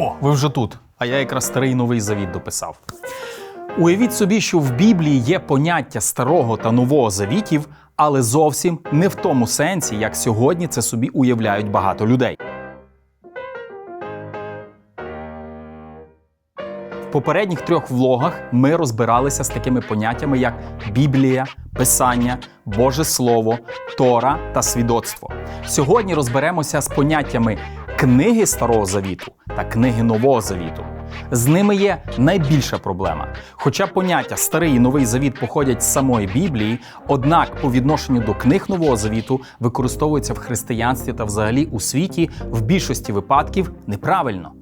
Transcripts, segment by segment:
О, ви вже тут. А я якраз старий новий завіт дописав. Уявіть собі, що в Біблії є поняття старого та нового завітів, але зовсім не в тому сенсі, як сьогодні це собі уявляють багато людей. В попередніх трьох влогах ми розбиралися з такими поняттями, як Біблія, Писання, Боже Слово, Тора та свідоцтво. Сьогодні розберемося з поняттями книги Старого Завіту та книги Нового Завіту. З ними є найбільша проблема. Хоча поняття Старий і Новий Завіт походять з самої Біблії, однак по відношенню до книг Нового Завіту використовуються в християнстві та взагалі у світі в більшості випадків неправильно.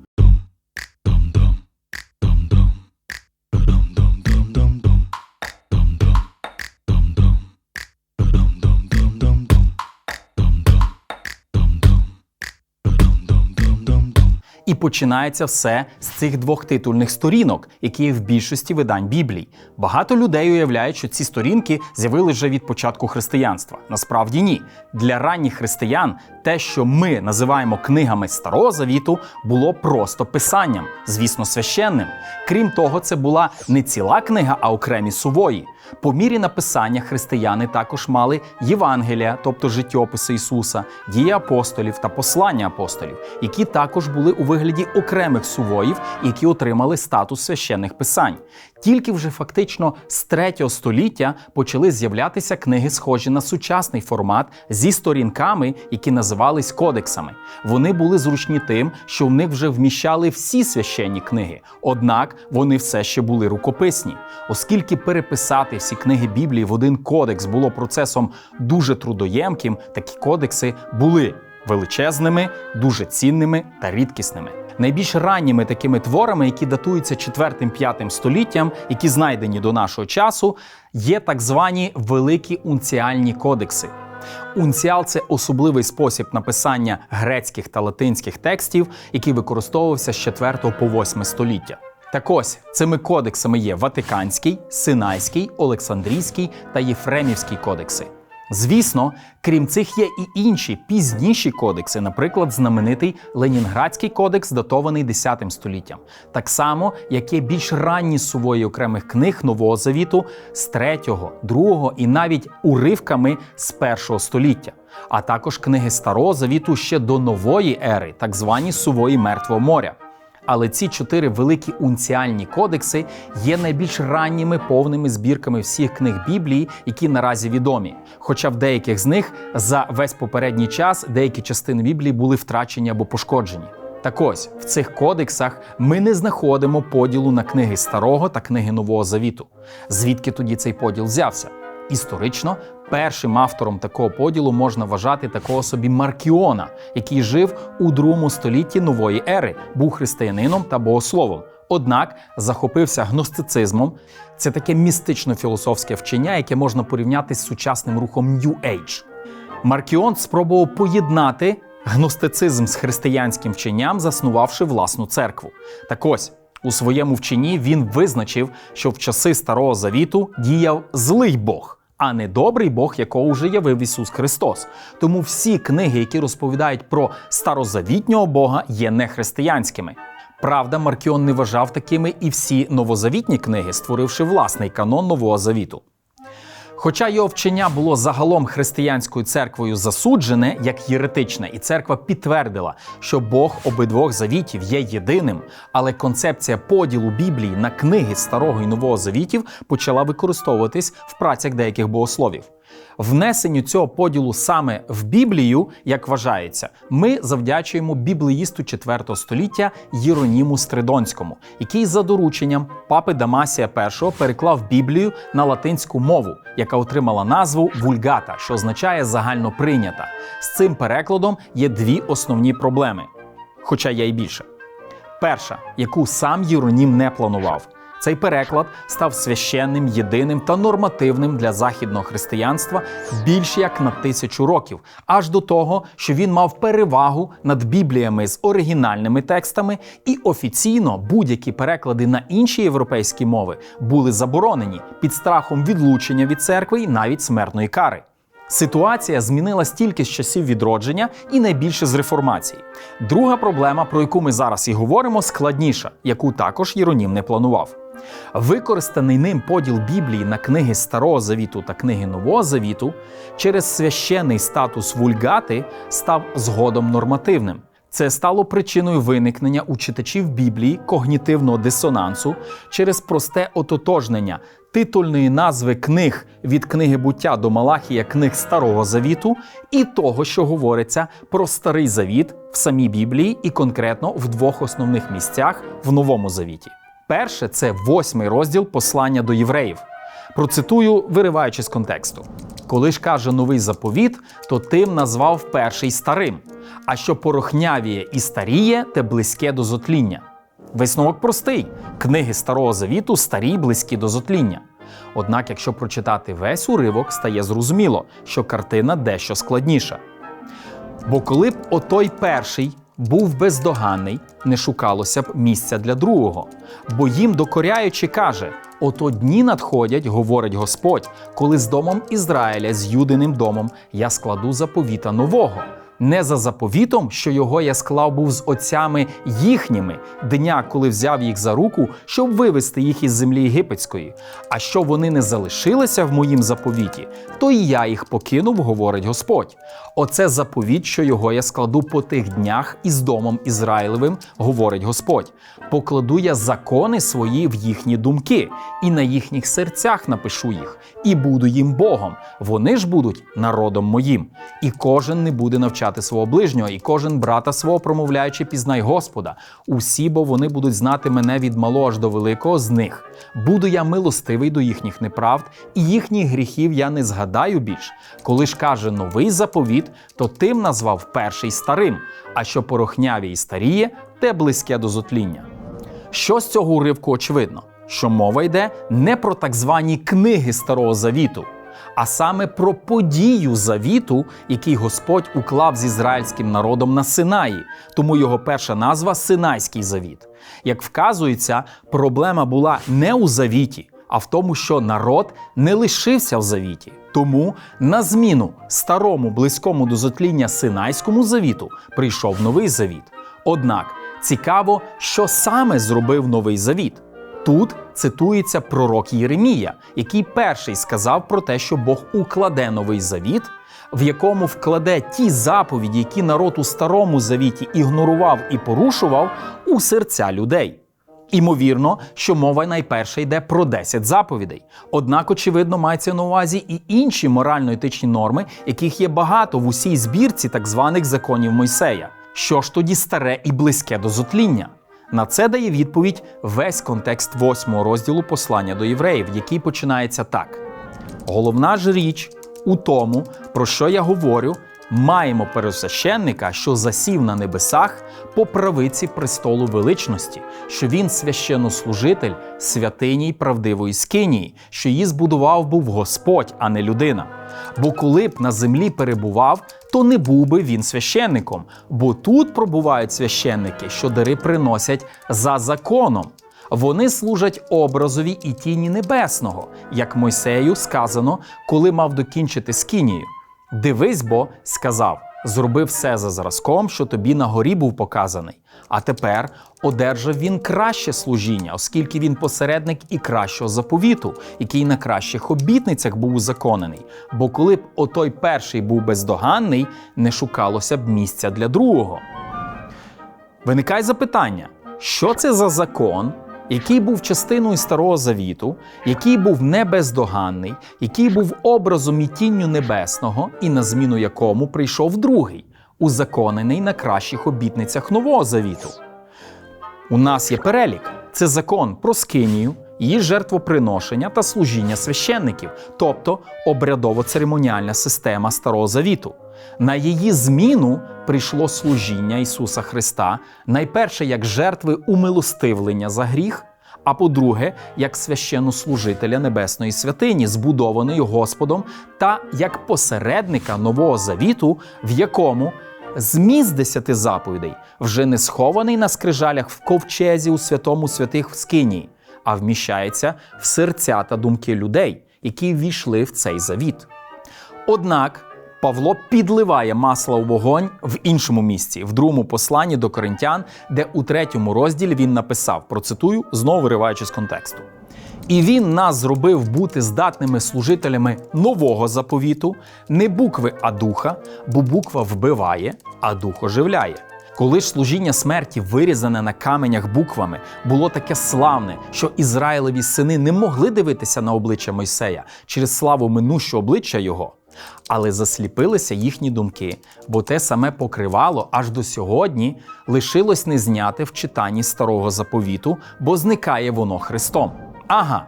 І починається все з цих двох титульних сторінок, які є в більшості видань Біблії. Багато людей уявляють, що ці сторінки з'явилися вже від початку християнства. Насправді ні. Для ранніх християн те, що ми називаємо книгами Старого Завіту, було просто писанням, звісно, священним. Крім того, це була не ціла книга, а окремі сувої. По мірі написання християни також мали Євангелія, тобто життєописи Ісуса, дії апостолів та послання апостолів, які також були у вигляді окремих сувоїв, які отримали статус священних писань. Тільки вже фактично з 3 століття почали з'являтися книги, схожі на сучасний формат зі сторінками, які називались кодексами. Вони були зручні тим, що в них вже вміщали всі священні книги, однак вони все ще були рукописні, оскільки переписати всі книги Біблії в один кодекс було процесом дуже трудоємким, такі кодекси були величезними, дуже цінними та рідкісними. Найбільш ранніми такими творами, які датуються 4-5 століттям, які знайдені до нашого часу, є так звані великі унціальні кодекси. Унціал це особливий спосіб написання грецьких та латинських текстів, який використовувався з 4 по 8 століття. Так ось цими кодексами є Ватиканський, Синайський, Олександрійський та Єфремівський кодекси. Звісно, крім цих є і інші пізніші кодекси, наприклад, знаменитий Ленінградський кодекс, датований 10 століттям, так само, як є більш ранні сувої окремих книг Нового Завіту з 3, 2 і навіть уривками з 1 століття, а також книги Старого Завіту ще до нової ери, так звані сувої Мертвого моря. Але ці чотири великі унціальні кодекси є найбільш ранніми повними збірками всіх книг Біблії, які наразі відомі. Хоча в деяких з них за весь попередній час деякі частини Біблії були втрачені або пошкоджені. Так ось в цих кодексах ми не знаходимо поділу на книги Старого та книги Нового Завіту. Звідки тоді цей поділ взявся? Історично першим автором такого поділу можна вважати такого собі Маркіона, який жив у другому столітті нової ери, був християнином та богословом. Однак захопився гностицизмом. Це таке містично-філософське вчення, яке можна порівняти з сучасним рухом New Age. Маркіон спробував поєднати гностицизм з християнським вченням, заснувавши власну церкву. Так ось. У своєму вченні він визначив, що в часи Старого Завіту діяв злий Бог, а не добрий Бог, якого вже явив Ісус Христос. Тому всі книги, які розповідають про старозавітнього Бога, є нехристиянськими. Правда, Маркіон не вважав такими і всі новозавітні книги, створивши власний канон Нового Завіту. Хоча його вчення було загалом християнською церквою засуджене як єретичне, і церква підтвердила, що Бог обидвох завітів є єдиним, але концепція поділу Біблії на книги Старого і Нового Завітів почала використовуватись в працях деяких богословів. Внесенню цього поділу саме в Біблію, як вважається, ми завдячуємо біблеїсту 4 століття Єроніму Стридонському, який за дорученням папи Дамасія І переклав Біблію на латинську мову, яка отримала назву вульгата, що означає загально прийнята. З цим перекладом є дві основні проблеми, хоча є й більше. Перша, яку сам Єронім не планував. Цей переклад став священним, єдиним та нормативним для західного християнства більш як на тисячу років, аж до того, що він мав перевагу над бібліями з оригінальними текстами, і офіційно будь-які переклади на інші європейські мови були заборонені під страхом відлучення від церкви і навіть смертної кари. Ситуація змінилась тільки з часів відродження і найбільше з реформації. Друга проблема, про яку ми зараз і говоримо, складніша, яку також Єронім не планував. Використаний ним поділ Біблії на книги Старого Завіту та книги Нового Завіту через священний статус вульгати став згодом нормативним. Це стало причиною виникнення у читачів Біблії когнітивного дисонансу через просте ототожнення титульної назви книг від книги буття до Малахія книг Старого Завіту і того, що говориться про Старий Завіт в самій Біблії і конкретно в двох основних місцях в Новому Завіті. Перше це восьмий розділ послання до євреїв. Процитую, вириваючи з контексту. Коли ж каже новий заповіт, то тим назвав перший старим, а що порохнявіє і старіє, те близьке до зотління. Висновок простий: книги Старого Завіту старі, близькі до зотління. Однак, якщо прочитати весь уривок, стає зрозуміло, що картина дещо складніша. Бо коли б отой перший був бездоганний, не шукалося б місця для другого. Бо їм докоряючи каже: ото дні надходять, говорить Господь, коли з домом Ізраїля, з юдиним домом, я складу заповіта нового. Не за заповітом, що його я склав був з отцями їхніми, дня, коли взяв їх за руку, щоб вивести їх із землі єгипетської. А що вони не залишилися в моїм заповіті, то і я їх покинув, говорить Господь. Оце заповіт, що його я складу по тих днях із домом Ізраїлевим, говорить Господь. Покладу я закони свої в їхні думки, і на їхніх серцях напишу їх, і буду їм Богом. Вони ж будуть народом моїм. І кожен не буде навчати свого ближнього, і кожен брата свого промовляючи, пізнай Господа. Усі, бо вони будуть знати мене від малого аж до великого з них. Буду я милостивий до їхніх неправд, і їхніх гріхів я не згадаю більш. Коли ж каже новий заповіт, то тим назвав перший старим, а що порохняві і старіє, те близьке до зотління. Що з цього уривку очевидно? Що мова йде не про так звані книги Старого Завіту, а саме про подію завіту, який Господь уклав з ізраїльським народом на Синаї, тому його перша назва Синайський завіт. Як вказується, проблема була не у завіті, а в тому, що народ не лишився в завіті. Тому на зміну старому близькому до зотління Синайському завіту прийшов новий завіт. Однак цікаво, що саме зробив новий завіт. Тут цитується пророк Єремія, який перший сказав про те, що Бог укладе новий завіт, в якому вкладе ті заповіді, які народ у старому завіті ігнорував і порушував, у серця людей. Імовірно, що мова найперше йде про 10 заповідей. Однак, очевидно, мається на увазі і інші морально-етичні норми, яких є багато в усій збірці так званих законів Мойсея. Що ж тоді старе і близьке до зотління? На це дає відповідь весь контекст восьмого розділу послання до євреїв, який починається так: головна ж річ у тому, про що я говорю, маємо пересвященника, що засів на небесах по правиці престолу величності, що він священнослужитель святині й правдивої скинії, що її збудував був Господь, а не людина. Бо коли б на землі перебував, то не був би він священником, бо тут пробувають священники, що дари приносять за законом. Вони служать образові і тіні небесного, як Мойсею сказано, коли мав докінчити скинію. Дивись, бо сказав: зроби все за зразком, що тобі на горі був показаний. А тепер одержав він краще служіння, оскільки він посередник і кращого заповіту, який на кращих обітницях був узаконений. Бо коли б отой перший був бездоганний, не шукалося б місця для другого. Виникає запитання, що це за закон, який був частиною Старого Завіту, який був небездоганний, який був образом і тінню небесного, і на зміну якому прийшов другий, узаконений на кращих обітницях Нового Завіту. У нас є перелік: це закон про скинію, її жертвоприношення та служіння священників, тобто обрядово-церемоніальна система Старого Завіту. На її зміну прийшло служіння Ісуса Христа, найперше як жертви умилостивлення за гріх, а по-друге, як священнослужителя Небесної святині, збудованої Господом, та як посередника Нового Завіту, в якому зміст десяти заповідей вже не схований на скрижалях в ковчезі у святому святих в Скинії, а вміщається в серця та думки людей, які ввійшли в цей завіт. Однак Павло підливає масло у вогонь в іншому місці, в другому посланні до коринтян, де у третьому розділі він написав: процитую, знову вириваючи з контексту. І він нас зробив бути здатними служителями нового заповіту, не букви, а духа, бо буква вбиває, а дух оживляє. Коли ж служіння смерті, вирізане на каменях буквами, було таке славне, що Ізраїлеві сини не могли дивитися на обличчя Мойсея через славу минущого обличчя його, але засліпилися їхні думки, бо те саме покривало аж до сьогодні лишилось не зняте в читанні старого заповіту, бо зникає воно Христом. Ага,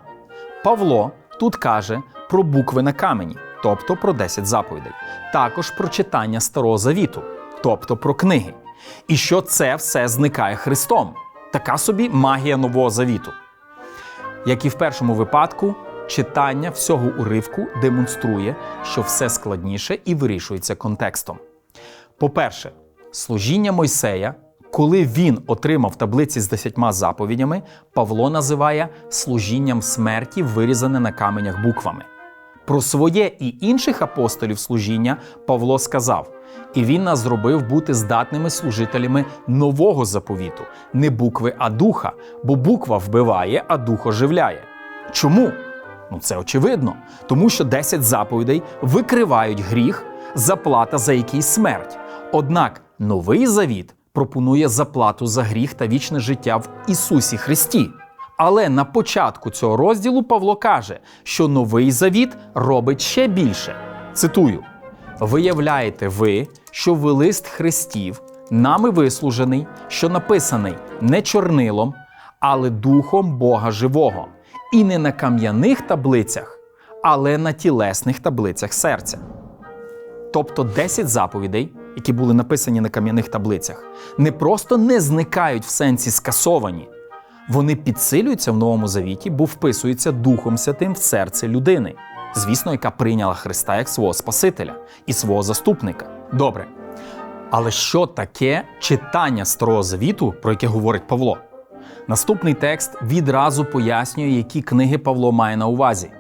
Павло тут каже про букви на камені, тобто про 10 заповідей, також про читання Старого Завіту, тобто про книги. І що це все зникає Христом. Така собі магія Нового Завіту. Як і в першому випадку, читання всього уривку демонструє, що все складніше і вирішується контекстом. По-перше, служіння Мойсея, коли він отримав таблиці з десятьма заповідями, Павло називає служінням смерті, вирізане на каменях буквами. Про своє і інших апостолів служіння Павло сказав: і він нас зробив бути здатними служителями нового заповіту, не букви, а духа, бо буква вбиває, а дух оживляє. Чому? Ну це очевидно, тому що 10 заповідей викривають гріх, заплата за який смерть. Однак новий завіт пропонує заплату за гріх та вічне життя в Ісусі Христі. Але на початку цього розділу Павло каже, що новий завіт робить ще більше. Цитую: виявляєте ви, що ви лист Христів, нами вислужений, що написаний не чорнилом, але духом Бога живого, і не на кам'яних таблицях, але на тілесних таблицях серця. Тобто 10 заповідей, які були написані на кам'яних таблицях, не просто не зникають в сенсі скасовані, вони підсилюються в новому завіті, бо вписуються Духом Святим в серце людини, звісно, яка прийняла Христа як свого Спасителя і свого заступника. Добре. Але що таке читання Старого Завіту, про яке говорить Павло? Наступний текст відразу пояснює, які книги Павло має на увазі.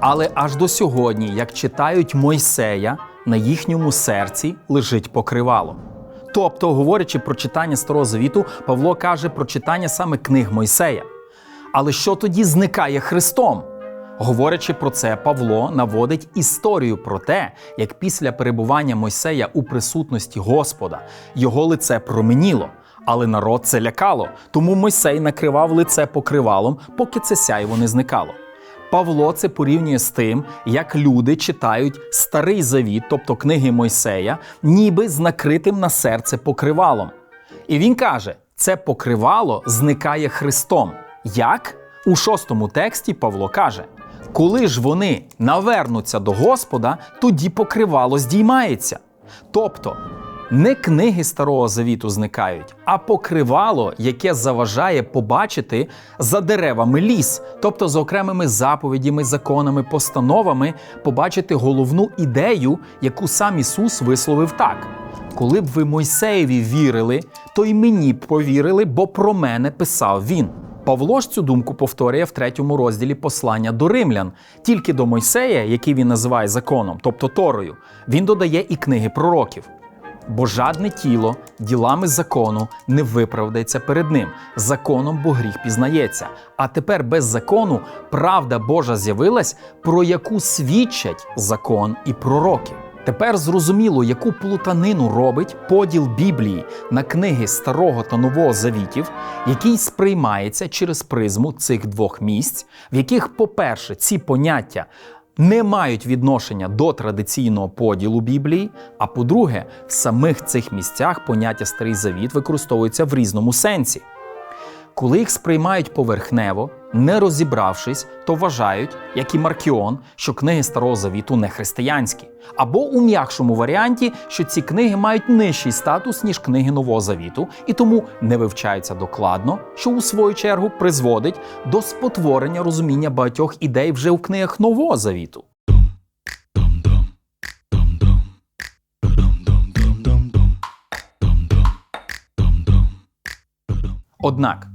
Але аж до сьогодні, як читають Мойсея, на їхньому серці лежить покривало. Тобто, говорячи про читання Старого Завіту, Павло каже про читання саме книг Мойсея. Але що тоді зникає Христом? Говорячи про це, Павло наводить історію про те, як після перебування Мойсея у присутності Господа його лице променіло, але народ це лякало, тому Мойсей накривав лице покривалом, поки це сяйво не зникало. Павло це порівнює з тим, як люди читають старий завіт, тобто книги Мойсея, ніби з накритим на серце покривалом. І він каже: це покривало зникає Христом. Як? У шостому тексті Павло каже: коли ж вони навернуться до Господа, тоді покривало здіймається. Тобто не книги Старого Завіту зникають, а покривало, яке заважає побачити за деревами ліс, тобто за окремими заповідями, законами, постановами, побачити головну ідею, яку сам Ісус висловив так. Коли б ви Мойсеєві вірили, то й мені б повірили, бо про мене писав він. Павло ж цю думку повторює в третьому розділі послання до римлян. Тільки до Мойсея, який він називає законом, тобто Торою, він додає і книги пророків. Бо жадне тіло ділами закону не виправдається перед ним. Законом бо гріх пізнається. А тепер без закону правда Божа з'явилась, про яку свідчать закон і пророки. Тепер зрозуміло, яку плутанину робить поділ Біблії на книги Старого та Нового Завітів, який сприймається через призму цих двох місць, в яких, по-перше, ці поняття не мають відношення до традиційного поділу Біблії. А по-друге, в самих цих місцях поняття Старий Завіт використовується в різному сенсі. Коли їх сприймають поверхнево, не розібравшись, то вважають, як і Маркіон, що книги Старого Завіту не християнські, або у м'якшому варіанті, що ці книги мають нижчий статус, ніж книги Нового Завіту, і тому не вивчаються докладно, що у свою чергу призводить до спотворення розуміння багатьох ідей вже у книгах Нового Завіту. Однак,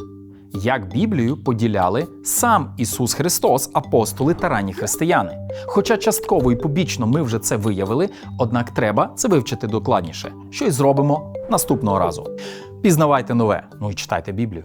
як Біблію поділяли сам Ісус Христос, апостоли та ранні християни. Хоча частково і побічно ми вже це виявили, однак треба це вивчити докладніше, що й зробимо наступного разу. Пізнавайте нове, ну і читайте Біблію.